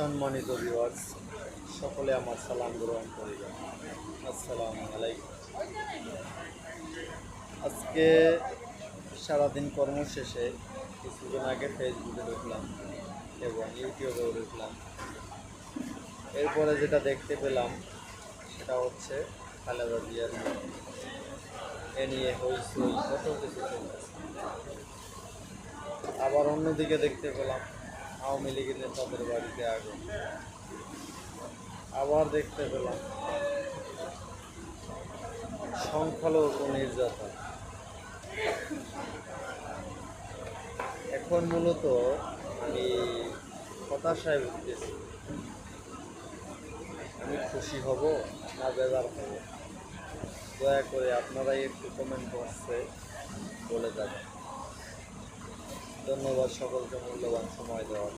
সম্মানিত ভিউয়ার্স সকলে আমার সালাম গ্রহণ করিবেন আসসালামু আলাইকুম। আজকে সারাদিন কর্ম কর্মশেষে কিছুদিন আগে ফেসবুকে ঢুকলাম এবং ইউটিউবেও ঢুকলাম। এরপরে যেটা দেখতে পেলাম, সেটা হচ্ছে খালেদা জিয়ার এ নিয়ে হইচই, কত কিছু আবার অন্যদিকে দেখতে পেলাম আওয়ামী লীগের নেতাদের বাড়িতে আগুন আবার দেখতে পেলাম সংখ্যালঘু নির্যাতন। এখন মূলত আমি হতাশায় উঠতেছি আমি খুশি হব না বেজার হব? দয়া করে আপনারাই একটু কমেন্ট বক্সে বলে যাবেন। ধন্যবাদ সকলকে মূল্যবান সময় দেওয়ার